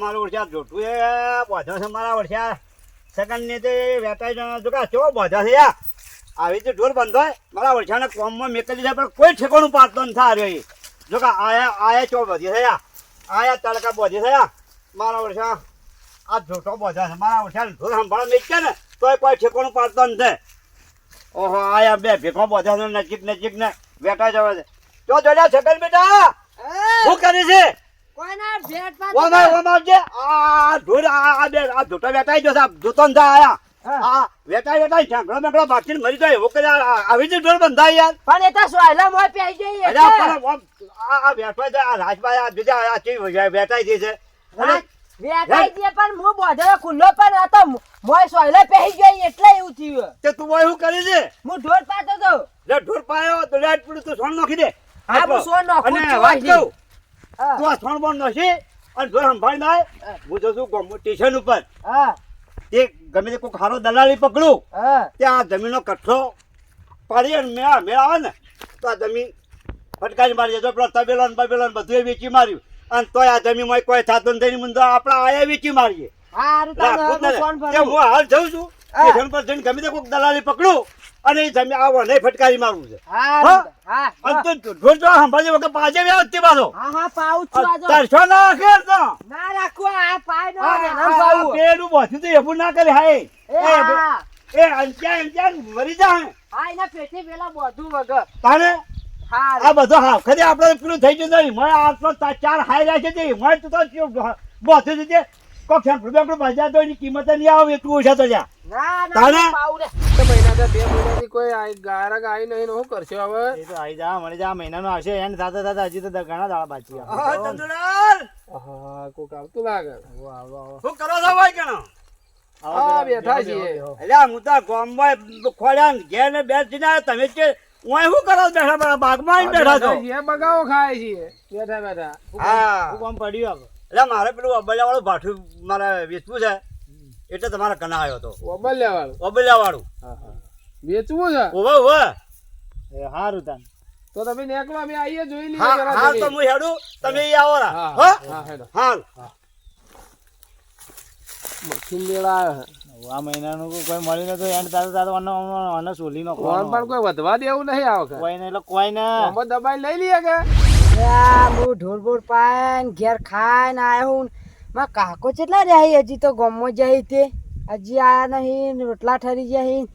મારું વર્ષા જોઠું એ બોધો છે મારા વરસાદ. સેકન્ડની તે વેટાઈ જણા જો કા કેવો બોધો છે યા. આવી રીતે ઢોર બંધ હોય મારા વર્ષાને કોમમાં મેકલી જાય પણ કોઈ ઠેકોણું પાડતો નથી આ રહ્યો. જો કા આયા આયા ચો બધી છે યા. આયા તડકા બોધી છે યા. મારા વરસાદ આ જોટો બોધા છે મારા વરસાદ ઢોર સંભાળ મેકે ને તોય કોઈ ઠેકોણું પાડતો નથી ઓહો આયા બે ભેગો બોધા છે નજીક નજીક ને વેટા જવા છે જો જોડ્યા છગન બેટા. શું કરે છે? કોઈના ભેટમાં ઓમાય ઓમાય જે આ ઢોર આ બે આ જોટા વેટાઈ ગયો છે આ જોતો ને આયા. આ વેટાઈ વેટાઈ ઝાંખડો મેકડો બાકી મરી જાય. એવું કરે આવી જ ઢોર બંધાય યાર. પણ એ તો સોયલા મોય પહેરી જઈએ અરે પણ આ આ વેઠવાય આ રાજભાઈ આ બીજા આ ચી વેટાઈ ગઈ છે. વેટાઈ જઈએ પણ હું બોધેલો ખુલ્લો પણ આ તો મોય સોયલા પહેરી જઈએ એટલે એવું થયું. તે તું ઓય શું કરી છે? હું ઢોર પાતો તો. લે ઢોર પાયો તો લેટ પડ્યું તું સોણ નાખી દે. હા, હું નાખું અને વાત કહું હા, તું આ સોણ બોણ નાખી અને જો સંભાળી નાય હું. છું ગોમો સ્ટેશન ઉપર. તે ગમે તે કોઈ ખારો દલાલી પકડું તે આ જમીનનો કઠ્ઠો પાડી અને મેળા મેળા આવે ને તો આ જમીન ફટકારી મારી જતો પેલો તબેલો ને બબેલો ને બધું વેચી માર્યું. અને તોય આ જમીનમાં કોઈ થતું નથી મુંદો આપણે આયા વેચી મારીએ. હું હાલ જઉં છું. સ્ટેશન પર જઈને ગમે તે કોઈક દલાલી પકડું અને તમે આવો નહીં ફટકારી મારવું છે. હા હા? તું ઢોર જો સંભાળી વગર પાછે વ્યવસ્થિત પાછો. હા હા પાઉં છું આજો. તરસો ના ખેર તો? ના રાખવું આ પાય નો આ- ને આ- ના આ પેલું તો એવું ના કરે હાય. એ એ અંચ્યા મરી જાય હા. એના પેટી પેલા બધું વગર. તાને આ બધો હા ખરી આપણે પેલું થઈ ગયું નહીં મને આટલો ચાર હાઈ રહ્યા છે મને તો બધું તે કોક રૂપિયા બજાર તો એની કિંમત નહીં આવે એટલું ઓછા તો લ્યા ના ના તાને? પાઉં રે બે મહિનાથી કોઈ આઈ- ગાયક આવી નહીં શું કરશે હવે એ તો આવી જા મળી જા મહિનાનો આવશે એને સાથે સાથે હજી તો ઘણા દાડા બાકી છે. ચંદુલાલ, હા કોક આવતું લાગે આવો, આવો, આવો. શું કરો છો ભાઈ કણો? આવો બેઠા છીએ. બેહો. હું તો ગામમાં ખોલ્યા ઘેર ને બેસ જઈને તમે કે ઓય શું કરો બેઠા બેઠા બાગમાં બેઠા છો બગાવો ખાય છીએ બેઠા બેઠા હા શું કામ પડ્યું આપણે? એટલે મારે પેલું અબલ્યા વાળું ભાઠું મારે વેચવું છે. એટલે તમારા કના આવ્યો હતો અબલ્યા વાળું અબલ્યા વાળું હા, હા. વેચવું છે? ઓવે ઓવે હારું તાન. તો તમે નીકળો અમે આવીએ જોઈ લઈએ હા હા તો હું હેડું. તમે ઈ આવો રા. હા હેડો. હાલ. મખીન લેવા આવ્યો આ મહિનાનું કોઈ મળ્યું નતું. એન્ડ તારે તારે આને- આને સોલી નો કોઈ વધવા દેવું નહીં આ વખત. કોઈ ને એટલે કોઈ ને. આમાં દબાઈ લઈ લઈએ કે? હું ઢોર બોર પાયન ઘેર ખાઈને આયો હું. માં કાકો કેટલા રહ્યા હજી તો ગમો જાય તે. હજી આયા નહીં રોટલા ઠરી જાય હી.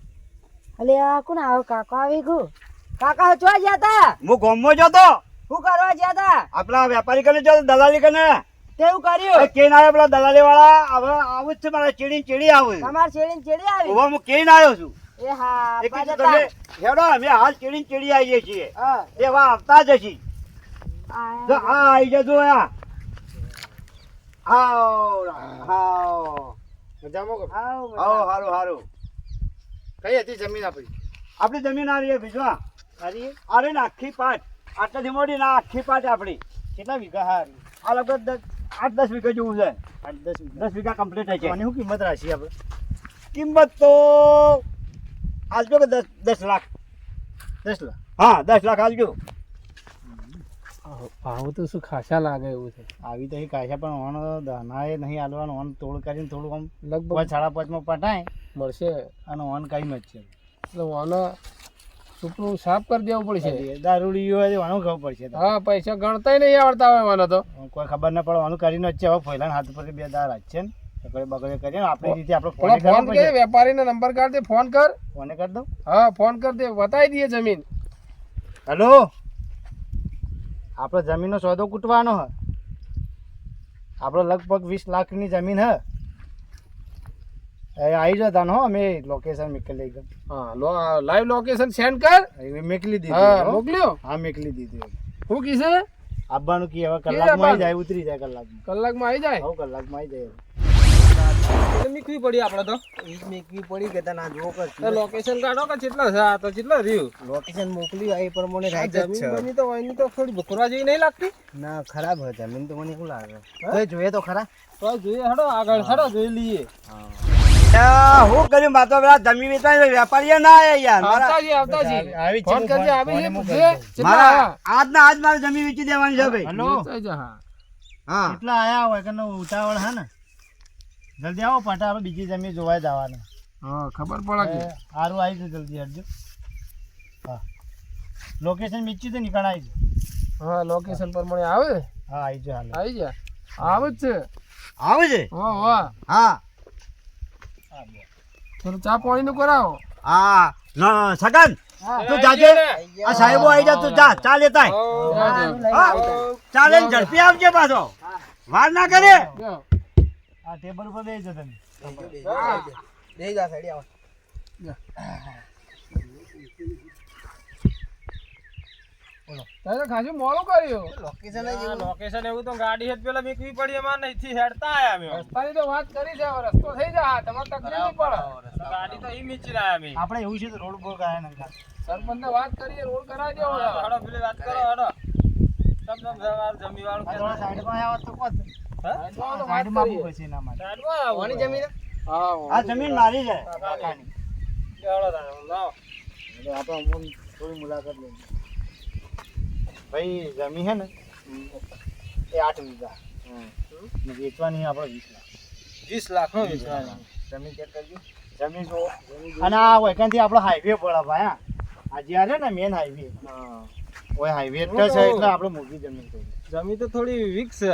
અલે આ કોણ આવો? કાકો આવી ગયો. કાકા ચો ગયા તા? હું ગામમાં જતો શું કરવા ગયા તા? આપણા વેપારી કને જતો દલાલી કને? તેવું કર્યું? કેન આવ્યો પેલા દલાલી વાળા હવે આવું જ છે મારા ચીડી ચીડી આવું તમાર ચીડી ચીડી આવી? હવે હું કેન આવ્યો છું. એ હા તમે હેડો અમે હાલ ચીડી ચીડી આવીએ છીએ. હા. એવા આવતા જ છીએ. જો આ આવી જજો આ હાવ હાવ મજામાં? આવો હારું હારું. કઈ હતી જમીન આપણી? આપણી જમીન આ રહી ભીજવા. ને આખી પાટ. આટલાથી મોટી ના આખી પાટ આપણી. કેટલા વીઘા હારી? આ લગભગ દસ આઠ દસ વીઘા જેવું છે. આઠ દસ વીઘા. દસ વીઘા કમ્પ્લીટ છે અને શું કિંમત રાખીએ આપણે કિંમત તો આલજો કે દસ દસ લાખ. દસ લાખ? હા દસ લાખ આલજો. આવું તો શું ખાસા લાગે એવું છે? આવી તો અહીં કાશા પણ ઓન દાનાએ નહીં આલવાનું ઓન તોડ કરીને થોડું આમ લગભગ સાડા પાંચમાં પટાય મળશે. અને ઓન કાંઈ જ છે. એટલે ઓન સુપરું સાફ કરી દેવું પડશે. દારૂડી હોય ઓનું ખબર પડશે હા પૈસા ગણતાય નહીં આવડતા હોય મને તો. કોઈ ખબર ના પડે ઓનું કરીને જ છે. હવે ફોઈલાના હાથ પર બે દાર જ છે ને. બગડે બગડે કરીએ ને આપણી રીતે આપણે ફોન ફોન વેપારીને નંબર કાઢ દે ફોન કર. ફોને કરી દઉં? હા ફોન કર દે બતાવી દઈએ જમીન. હેલો? આપણે જમીનનો સોદો કૂટવાનો હ. આપણે લગભગ વીસ લાખની જમીન હ. એ આવી જતા હો અમે લોકેશન મોકલી ગયો હા લાઈવ લોકેશન સેન્ડ કર. મોકલી હા દીધી મોકલ્યો? હા મેકલી દીધી હું. કીશે આવવાનું કી હવે કલાકમાં આવી જાય ઉતરી જાય કલાકમાં. કલાકમાં આવી જાય? હવ કલાકમાં આવી જાય. મીકવી પડી આપણે તો. મેકવી પડી કે તને જો તો લોકેશન કાઢો કે કેટલા છે? આ તો કેટલા રહ્યું. લોકેશન મોકલી એ પ્રમાણે આ જમીન બની તો એની તો થોડી બકરા જેવી નહીં લાગતી. ના ખરાબ હોય જમીન તો મને શું લાગે? તો જોઈએ તો ખરા. તો જોઈએ હડો આગળ હડો જોઈ લઈએ. હું. કર્યું? માતો પેલા જમીન વેચાય વેપારી ના આવ્યા યાર. મારા આવતા જી આવતા જી આવી ફોન કરજે આવી છે પૂછે મારા આજ ના આજ મારે જમીન વેચી દેવાની છે ભાઈ. હેલો? હા. કેટલા એટલા આયા હોય કે ઉતાવળ હે ને? જલ્દી આવો પાટા આપણે બીજી જમીન જોવાય જવાનું. હા ખબર પડે કે. સારું આવી જાય જલ્દી હરજો. હા. લોકેશન મીચ્યું તો નીકળ આવી જાય હા લોકેશન પર મને આવે? હા આવી જાય હાલ. આવી જાય આવે જ છે. આવે છે? હો વાહ. હા. થોડું ચા પાણી નું કરાવો. હા. ના સગન તું જાજે? આ સાહેબો આવી જા તું જા ચા લેતા ચાલે ને ઝડપી આવજે પાછો. વાર ના કરે. આ ટેબલ ઉપર બેસી જાઓ તમે. તારે તો ખાસું મોડું કર્યું? લોકેશન એવું તો ગાડી હેઠ પેલા મેકવી પડી એમાં નહીંથી હેડતા આયા અમે. રસ્તાની તો વાત કરી છે હવે રસ્તો થઈ જાય તમારે તકલીફ પડે. ગાડી તો ઈ મીચી રહ્યા અમે. આપણે એવું છે તો રોડ પર ગયા ને સરપંચ વાત કરીએ રોડ કરાવી દેવો હડો પેલી વાત કરો હડો. તમ તમ જવાર જમી વાળું સાઈડમાં આવ્યા તો કોત હા? જમીન? મારી છે. એટલે આપણે થોડી મુલાકાત લઈએ ભાઈ જમીન છે ને એ આઠ વીઘા. ને વેચવાની આપણે વીસ લાખ. વીસ લાખ નો વીસ જમીન ચેક કરજો. જમીન જો અને આ વૈકાંથી આપણો હાઈવે પડે ભાઈ હા. આ જ્યાં છે ને મેન હાઈવે ઓય હાઈવે જ છે એટલે આપણે મોટી જમીન જમીન જમી તો થોડી વીક છે.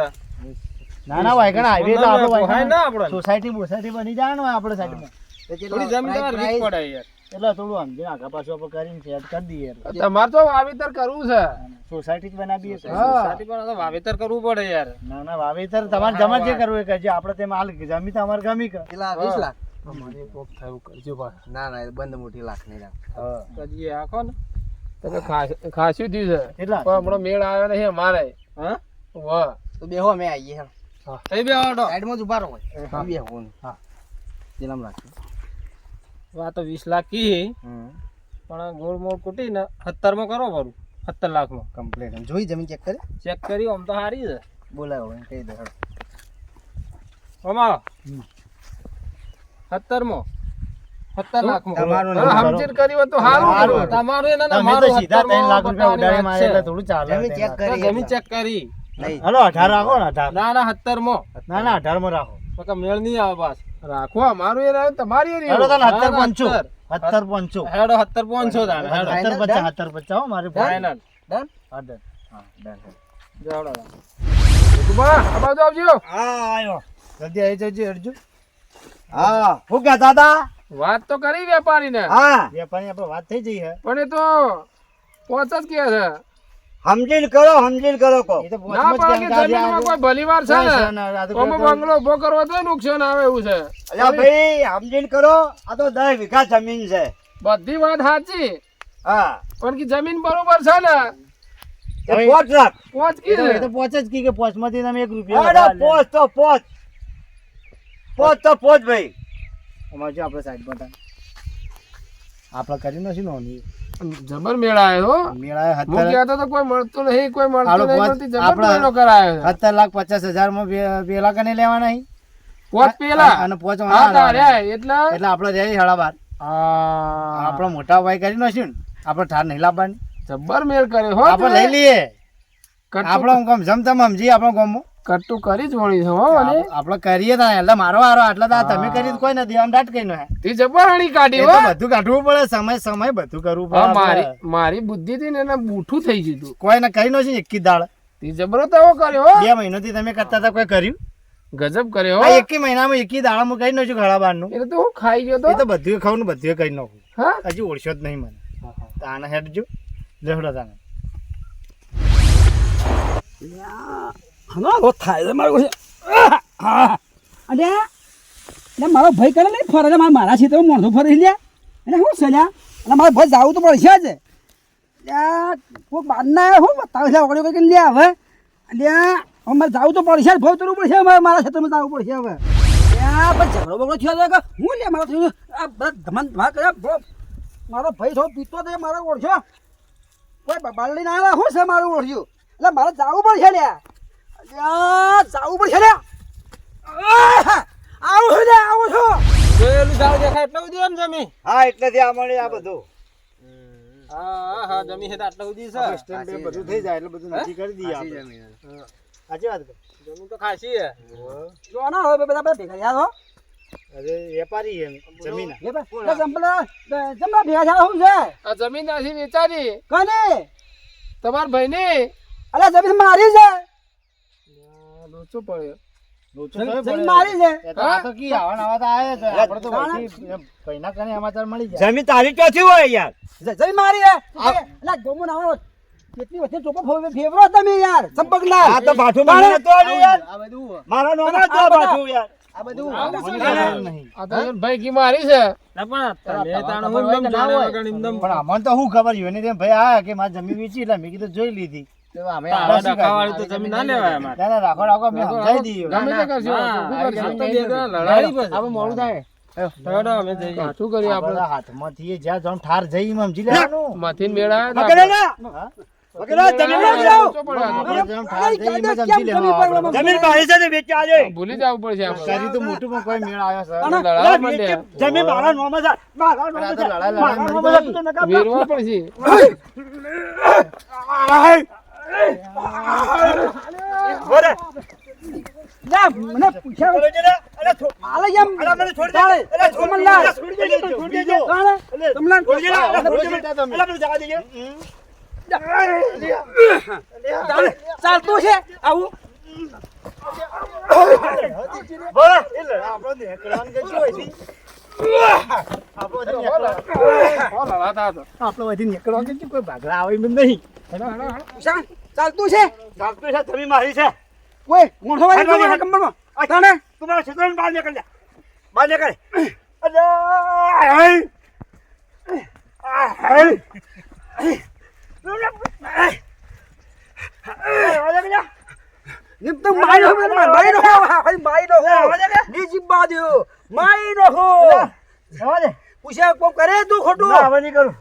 ના ના વાયકણ હાઈવે તો આપણો પોહાય ના આપણો. સોસાયટી બોસાયટી બની જાય ને આપણે સાઈડમાં. થોડી જમીન તમારે વીક પડે યાર. એટલે થોડું સમજીને આગા પાછું આપણે કરીને સેટ કરી દઈએ તમારે તો વાવેતર કરવું છે. સોસાયટી જ બનાવીએ છે. હા. પણ તો વાવેતર કરવું પડે યાર. ના ના વાવેતર તમારે જમા જે કરવું એ કરજો. આપણે તેમાં હાલ જમી તો અમારે ગમી કર. અમારે કોક થયું કરજો ભાઈ. ના ના બંધ મોટી લાખ નહીં રાખ. કજીએ આખો ને. તો કે ખાસ- ખાસું થયું છે. એટલે પણ હમણાં મેળ આવ્યો નહીં અમારે. હા? વાહ. તો બેહો અમે આવીએ હેડ થઈ બે હડો સાઈડમાં જ ઊભા રહો બેહો હા. રાખજો. તો લાખ કી. પણ ગોળ મોળ કૂટી ને માં કરો ભરું સત્તર લાખમાં કમ્પ્લીટ જોઈ જમીન ચેક કરી? ચેક કરી આમ તો સારી છે. બોલાવો એને કહી દો અમારો? સત્તરમાં લાખ તમારું હવે નામ સમજીને કર્યું હોત તો સારું સારું. હતું. તમારું એના તમે તો મારું સીધા 17 ત્રણ લાખ રૂપિયા બતાવવાની ઉડાડી મારે વાત એટલે થોડું ચાલે જમીન ચેક કરી. હાલો અઢાર રાખો ને અઢાર. ના ના સત્તર મો ના ના અઢારમાં રાખો મેળ નહીં આવે પાસ રાખો અમારું એ રહ્યો તમારી એ રહ્યો. તને સત્તર પંચો. સત્તર. પંચો. હેડો સત્તર પંચો સત્તર પચાસ સત્તર પચાસ મારે ફાઈનલ ડન હા, ડન હા ડન જાવડો બા આ બાજુ આવજો. હા આવ્યો. જલ્દી આવી જજો અડજો હા. શું કહેતા હતા વાત તો કરી વેપારીને. હા. વેપારી આપણે વાત થઈ જઈ હે. પણ એ તો પોચ જ કે છે. સમજીને કરો સમજીને કરો કો ના પોચમાં જ પડે કે કેમ કે આજે જમીનમાં કોઈ ભલીવાર છે ને કોઈ- બંગલો ઊભો કરવો તો નુકસાન આવે એવું છે. અલ્યા ભાઈ સમજીને કરો આ તો 10 વીઘા જમીન છે. બધી વાત સાચી. હા. પણ કે જમીન બરોબર છે ને? પોચ લાખ પોચ કી એ તો પોચ જ કી કે પોચમાંથી તમે એક રૂપિયા અરે પોચ તો પોચ. પોચ તો પોચ ભાઈ. અમાર જો આપણે સાઈડમાં હતા. આપણે કરી નથી નોંધી જબર મેળાયો હો. મેળાયો હું કહેતો તો કોઈ મળતું નહીં કોઈ મળતો નહીં જબર મેળો કરાયો સત્તર લાખ પચાસ હજારમાં પેલા કને લેવાના? પોચ પેલા? અને પોચ એટલે? એટલે આપણે રહ્યા સાડા બાર આપણો મોટા ભાઈ કરી નાખ્યું ને આપણે ઠાર નહીં લાવવાની. જબર મેળ કર્યો. હો આપણે લઈ લઈએ. આપણો ગામ જમ તમ સમજી આપણો ગામમાં કટ્ટુ કરી જ વળી છો અને આપણે કરીએ તા એટલે મારો વારો આટલા તા તમે કરી કોઈ નથી આમ દાટ કઈ નો તે જબરાણી કાઢી હો. બધું કાઢવું પડે સમય સમય બધું કરવું પડે મારી મારી બુદ્ધિ થી ને એને બૂઠું થઈ ગયું તું. કોઈ ને કરી નો છે એકી દાળ. તે જબરો તો કર્યો બે બે મહિનોથી તમે કરતા તા કોઈ કર્યું? ગજબ કર્યો આ હો એકી મહિનામાં એકી કઈ નો છું ઘણા બારનું. એટલે તો હું ખાઈ ગયો એ તો તો બધું ખાવું ને બધું કઈ નાખું. હા? હજી ઓળશો જ નહીં મને. તો હેડજો જહડો તાને લેવડો તાને હલો થાય છે મારું છે હા અરે એટલે મારો ભાઈ કરે નહીં ફરે છે? મારા મારા ક્ષેત્રમાં મોણસો ફરે છે લ્યા એટલે શું છે લ્યા એટલે મારો ભાઈ જવું તો પડશે જ લ્યા કોઈ શું હું, બતાવે છે વગડ્યો કંઈક લ્યા હવે મારે જવું તો પડશે ભાવ કરવું પડશે હવે મારા ક્ષેત્રમાં જવું પડશે હવે. ઝઘડો બગડો થયો હું લે મારો થયું? આ બધા ધમાન ધમા કર્યા મારો ભાઈ થોડો પીતો તો મારો ઓળખ્યો. કોઈ બાળ લઈને આવ્યા શું છે મારું ઓળખ્યું? એટલે મારે જવું પડશે લ્યા અલ્યા. જવું પડશે ને આવું છું ને આવું છું. જોયેલું ઝાડ દેખાય એટલે સુધી એમ જમી? હા એટલે આ મળે આ બધું. હા હા જમી છે આટલા સુધી છે. સ્ટેન્ડ બે બધું થઈ જાય એટલે બધું નક્કી કરી દઈએ આપણે. જમીન સાચી વાત જમીન તો ખાસી હે જો ના હોય બધા બધા ભેગા હો. અરે વેપારી જમીન. જમલા ભેગા થયા શું છે. આ જમીન નાસી વેચારી. કને? તમારા ભાઈને. અરે જમીન મારી છે. લોચો પડ્યો? મારી છે આ આ આ આ આ ખબર આ હોય ના ભાઈ આયા કે મારી જમીન વેચી એટલે મેં કીધું જોઈ લીધી ભૂલી જવું પડશે આપણે. કરી તો મોટું પણ કોઈ મેળ આવ્યો જમીન મારા નામ પડશે. મને પૂછ્યા અરે છો- આલે એમ અરે મને છોડી દે. અરે છોડી દે. છોડી દે છોડી દેજો. કાણે? અરે છોડી દે. અરે છોડી દે. તમે. અરે મને જવા દેજો. ચાલ- ચાલતું છે આવું આપડે કે શું કોઈ ભાગલા આવે નહીં? ચાલતું છે ચાલતું છે, જમીન મારી છે. કોઈ મોઢો વાળી તમારા કંબળમાં આ કાણે? તું મારા ક્ષેત્રની બહાર નીકળ જા. બહાર નીકળ. તો મારી મારી મારી મારી. પૂછ્યા કોમ કરે તું ખોટું હવે નહીં કરું